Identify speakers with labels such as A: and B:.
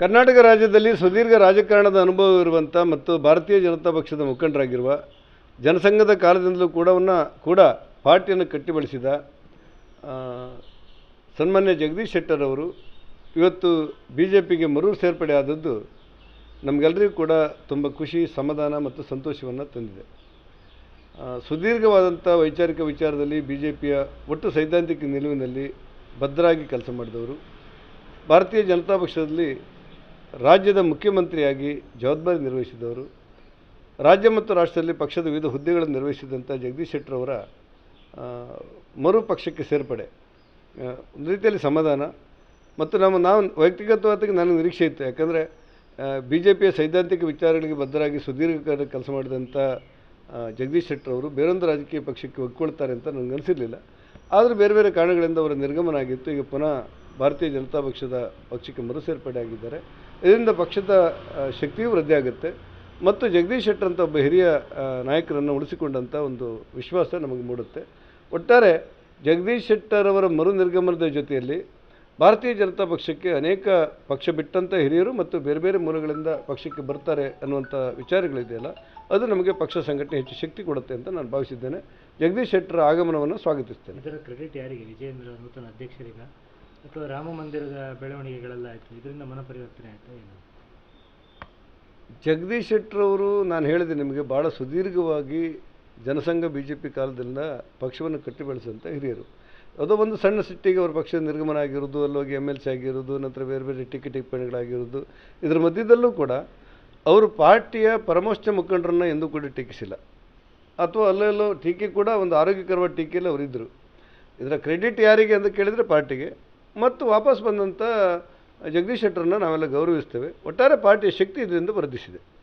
A: ಕರ್ನಾಟಕ ರಾಜ್ಯದಲ್ಲಿ ಸುದೀರ್ಘ ರಾಜಕಾರಣದ ಅನುಭವವಿರುವಂಥ ಮತ್ತು ಭಾರತೀಯ ಜನತಾ ಪಕ್ಷದ ಮುಖಂಡರಾಗಿರುವ ಜನಸಂಘದ ಕಾಲದಿಂದಲೂ ಕೂಡವನ್ನ ಕೂಡ ಪಾರ್ಟಿಯನ್ನು ಕಟ್ಟಿಬಳಸಿದ ಸನ್ಮಾನ್ಯ ಜಗದೀಶ್ ಶೆಟ್ಟರ್ ಅವರು, ಇವತ್ತು ಬಿ ಜೆ ಪಿಗೆ ಮರು ಸೇರ್ಪಡೆ ಆದದ್ದು ನಮಗೆಲ್ಲರಿಗೂ ಕೂಡ ತುಂಬ ಖುಷಿ, ಸಮಾಧಾನ ಮತ್ತು ಸಂತೋಷವನ್ನು ತಂದಿದೆ. ಸುದೀರ್ಘವಾದಂಥ ವೈಚಾರಿಕ ವಿಚಾರದಲ್ಲಿ ಬಿ ಜೆ ಪಿಯ ಒಟ್ಟು ಸೈದ್ಧಾಂತಿಕ ನಿಲುವಿನಲ್ಲಿ ಭದ್ರಾಗಿ ಕೆಲಸ ಮಾಡಿದವರು. ಭಾರತೀಯ ಜನತಾ ಪಕ್ಷದಲ್ಲಿ ರಾಜ್ಯದ ಮುಖ್ಯಮಂತ್ರಿಯಾಗಿ ಜವಾಬ್ದಾರಿ ನಿರ್ವಹಿಸಿದವರು, ರಾಜ್ಯ ಮತ್ತು ರಾಷ್ಟ್ರದಲ್ಲಿ ಪಕ್ಷದ ವಿವಿಧ ಹುದ್ದೆಗಳನ್ನು ನಿರ್ವಹಿಸಿದಂಥ ಜಗದೀಶ್ ಶೆಟ್ಟರ್ ಅವರ ಮರು ಪಕ್ಷಕ್ಕೆ ಸೇರ್ಪಡೆ. ಒಂದು ರೀತಿಯಲ್ಲಿ ಸಮಾಧಾನ. ಮತ್ತು ನಮ್ಮ, ನಾವು ವೈಯಕ್ತಿಕವಾಗಿ ನನಗೆ ನಿರೀಕ್ಷೆ ಇತ್ತು. ಯಾಕಂದರೆ ಬಿ ಜೆ ಪಿಯ ಸೈದ್ಧಾಂತಿಕ ವಿಚಾರಗಳಿಗೆ ಬದ್ಧರಾಗಿ ಸುದೀರ್ಘಕಾಲ ಕೆಲಸ ಮಾಡಿದಂಥ ಜಗದೀಶ್ ಶೆಟ್ಟರ್ ಅವರು ಬೇರೊಂದು ರಾಜಕೀಯ ಪಕ್ಷಕ್ಕೆ ಒಗ್ಕೊಳ್ತಾರೆ ಅಂತ ನನಗೆ ಅನಿಸಿರಲಿಲ್ಲ. ಆದರೂ ಬೇರೆ ಬೇರೆ ಕಾರಣಗಳಿಂದ ಅವರ ನಿರ್ಗಮನ ಆಗಿತ್ತು. ಈಗ ಪುನಃ ಭಾರತೀಯ ಜನತಾ ಪಕ್ಷದ ಪಕ್ಷಕ್ಕೆ ಮರು ಸೇರ್ಪಡೆ ಆಗಿದ್ದಾರೆ. ಇದರಿಂದ ಪಕ್ಷದ ಶಕ್ತಿಯೂ ವೃದ್ಧಿ ಆಗುತ್ತೆ ಮತ್ತು ಜಗದೀಶ್ ಶೆಟ್ಟರ್ ಅಂತ ಒಬ್ಬ ಹಿರಿಯ ನಾಯಕರನ್ನು ಉಳಿಸಿಕೊಂಡಂಥ ಒಂದು ವಿಶ್ವಾಸ ನಮಗೆ ಮೂಡುತ್ತೆ. ಒಟ್ಟಾರೆ ಜಗದೀಶ್ ಶೆಟ್ಟರ್ ಅವರ ಮರು ನಿರ್ಗಮನದ ಜೊತೆಯಲ್ಲಿ ಭಾರತೀಯ ಜನತಾ ಪಕ್ಷಕ್ಕೆ ಅನೇಕ ಪಕ್ಷ ಬಿಟ್ಟಂಥ ಹಿರಿಯರು ಮತ್ತು ಬೇರೆ ಬೇರೆ ಮೂಲಗಳಿಂದ ಪಕ್ಷಕ್ಕೆ ಬರ್ತಾರೆ ಅನ್ನುವಂಥ ವಿಚಾರಗಳಿದೆಯಲ್ಲ, ಅದು ನಮಗೆ ಪಕ್ಷ ಸಂಘಟನೆ ಹೆಚ್ಚು ಶಕ್ತಿ ಕೊಡುತ್ತೆ ಅಂತ ನಾನು ಭಾವಿಸಿದ್ದೇನೆ. ಜಗದೀಶ್ ಶೆಟ್ಟರ ಆಗಮನವನ್ನು ಸ್ವಾಗತಿಸ್ತೇನೆ.
B: ಕ್ರೆಡಿಟ್ ಯಾರಿಗೆ? ವಿಜಯೇಂದ್ರ ನೂತನ ಅಧ್ಯಕ್ಷರಿಗ? ಅಥವಾ ರಾಮ ಮಂದಿರದ ಬೆಳವಣಿಗೆಗಳೆಲ್ಲ ಆಯಿತು. ಇದರಿಂದ ಮನ ಪರಿವರ್ತನೆ ಆಯಿತಾ ಏನು?
A: ಜಗದೀಶ್ ಶೆಟ್ಟರವರು ನಾನು ಹೇಳಿದೆ ನಿಮಗೆ ಭಾಳ ಸುದೀರ್ಘವಾಗಿ ಜನಸಂಘ ಬಿ ಜೆ ಪಿ ಕಾಲದಿಂದ ಪಕ್ಷವನ್ನು ಕಟ್ಟಿ ಬೆಳೆಸಿದಂಥ ಹಿರಿಯರು. ಅದೋ ಒಂದು ಸಣ್ಣ ಸಿಟ್ಟಿಗೆ ಅವ್ರ ಪಕ್ಷದ ನಿರ್ಗಮನ ಆಗಿರೋದು ಅಲ್ಲೋಗಿ ಎಂ ಎಲ್ ಸಿ ಆಗಿರೋದು ನಂತರ ಬೇರೆ ಬೇರೆ ಟಿಕೆಟ್ ಟಿಪ್ಪಣಿಗಳಾಗಿರೋದು ಇದರ ಮಧ್ಯದಲ್ಲೂ ಕೂಡ ಅವರು ಪಾರ್ಟಿಯ ಪರಮೋಚ್ಚ ಮುಖಂಡರನ್ನು ಎಂದೂ ಕೂಡ ಟೀಕಿಸಿಲ್ಲ. ಅಥವಾ ಅಲ್ಲೆಲ್ಲೋ ಟೀಕೆ ಕೂಡ ಒಂದು ಆರೋಗ್ಯಕರವಾದ ಟೀಕೆಯಲ್ಲಿ ಅವರಿದ್ದರು. ಇದರ ಕ್ರೆಡಿಟ್ ಯಾರಿಗೆ ಅಂತ ಕೇಳಿದರೆ ಪಾರ್ಟಿಗೆ. ಮತ್ತು ವಾಪಸ್ ಬಂದಂಥ ಜಗದೀಶ್ ಶೆಟ್ಟರನ್ನು ನಾವೆಲ್ಲ ಗೌರವಿಸ್ತೇವೆ. ಒಟ್ಟಾರೆ ಪಾರ್ಟಿಯ ಶಕ್ತಿ ಇದರಿಂದ ವರ್ಧಿಸಿದೆ.